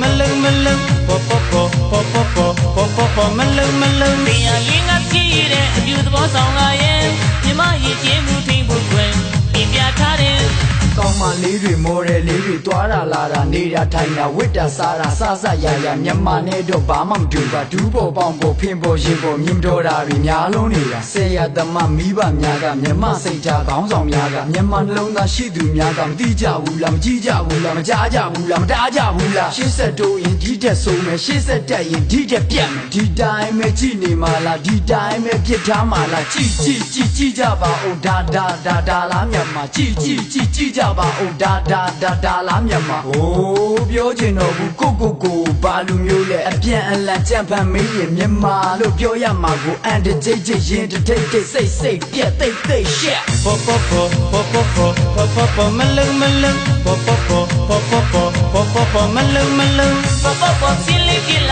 မလုံမလုံပေါ်ပေါ်ပေါ်ပေါ်ပေါ်ပေါ်ပေါ်ပေါ်ပေါ်မလုံမလုံတရားရင်ကပြည့်ရတဲ့အပြူသဘောဆောင်လာ လေးတွေမော်တယ်လေးတွေတွားတာလာတာနေတာထိုင်တာဝစ်တာစားတာစစရရမြန်မာနဲ့တော့ဘာမှမတူပါဒူးပေါ်ပေါင်ပေါ်ဖင်ပေါ်ရင်ပေါ်မြင်တော်တာတွေများလုံးနေတာဆယ်ရသမမိဘများကမြန်မာစိတ်ဓာတ်ခေါင်းဆောင်များကမြန်မာနှလုံးသားရှိသူများကမသိကြဘူးလားမကြည့်ကြဘူးလားမကြားကြဘူးလားမတားကြဘူးလားရှေ့ဆက်တိုးရင်ဒီတက်ဆုံးမယ်ရှေ့ဆက်တက်ရင်ဒီတက်ပြတ်မယ်ဒီတိုင်းပဲကြည့်နေမှာလားဒီတိုင်းပဲပြစ်ထားမှာလားကြည့်ကြည့်ကြည့်ကြည့်ကြပါဦးဒါဒါဒါဒါလားမြန်မာကြည့်ကြည့်ကြည့်ကြည့်ကြပါဦးဒါဒါဒါဒါလားမြန်မာဟိုးပြောချင်တော့ဘူးကိုကိုကိုဘာလူမျိုးလဲအပြန်အလှန်ကြံဖန်မေးရင်မြန်မာလို့ပြောရမှာကိုအန်တကြိတ်ကြိတ်ရင်တထိတ်ထိတ်စိတ်စိတ်ပြက်သိတ်သိတ်ရှက်ပေါ်ပေါ်ပေါ်ပေါ်ပေါ်ပေါ်ပေါ်ပေါ်ပေါ်မလုံမလုံပေါ်ပေါ်ပေါ်ပေါ်ပေါ်ပေါ်ပေါ်ပေါ်ပေါ်မလုံမလုံပေါ်ပေါ်ပေါ်စင်းလေးဖြစ်လာ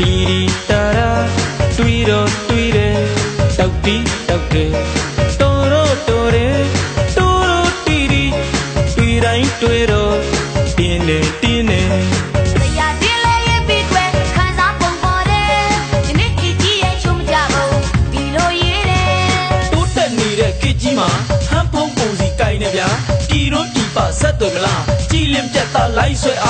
တီရီတာရာတွေးတော့တွေးတယ်တောက်တီတောက်တယ်တော်တော့တော်တယ်တော်တော့တီရီတွေးတိုင်းတွေးတော့တင်းနေတင်းနေတရားတင်လဲရဲ့ပြီးတွေခံစားပုံပေါ်တယ်ဒီနေ့ကြည့်ကြည့်ရဲ့ချုံမကြဘူးဒီလိုရေးတယ်တိုးတက်နေတဲ့ခေတ်ကြီးမှာဟန်ဖုံးပုံစီကိုင်းနေဗျာပြည်တော့ပြည်ပဆက်သွယ်မလားကြည်လင်ပြတ်သားလိုက်ဆွဲအား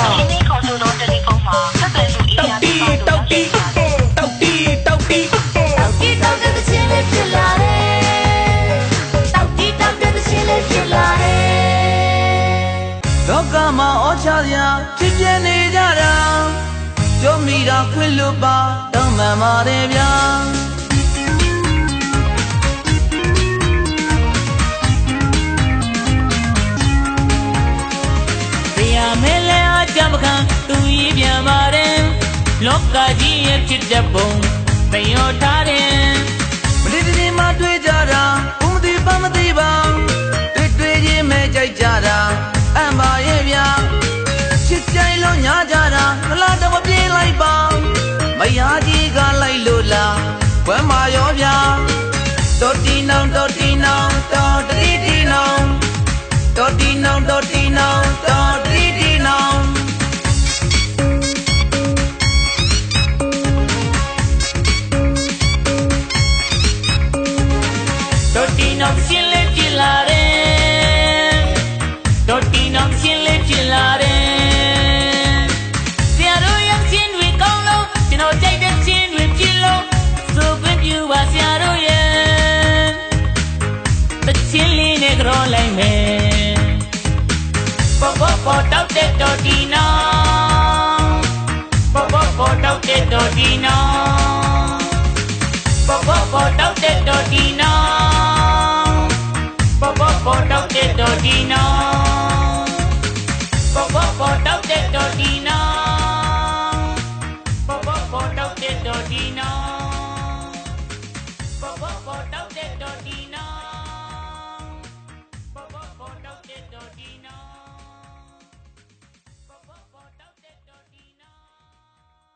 မှာအောချရာဖြစ်ပြနေကြတာပြောမိတာခွင့်လွတ်ပါတောင်းပန်ပါတယ်ဗျာတရားမဲလဲအကြမ်းမခံသူရေးပြန်ပါတယ်လောကကြီးရဲ့ဖြစ်တဲ့ပုံပင်ရောထားတယ်မလေးတည်းမှတွေ့ကြတာ Totinón, totinón, totinón. Totinón, totinón, totinón. Totinón, sin le chilaré. Totinón, sin le chilaré. ကြောလိုက်မယ်ပေါ်ပေါ်ပေါ်တောက်တဲ့တော်တီ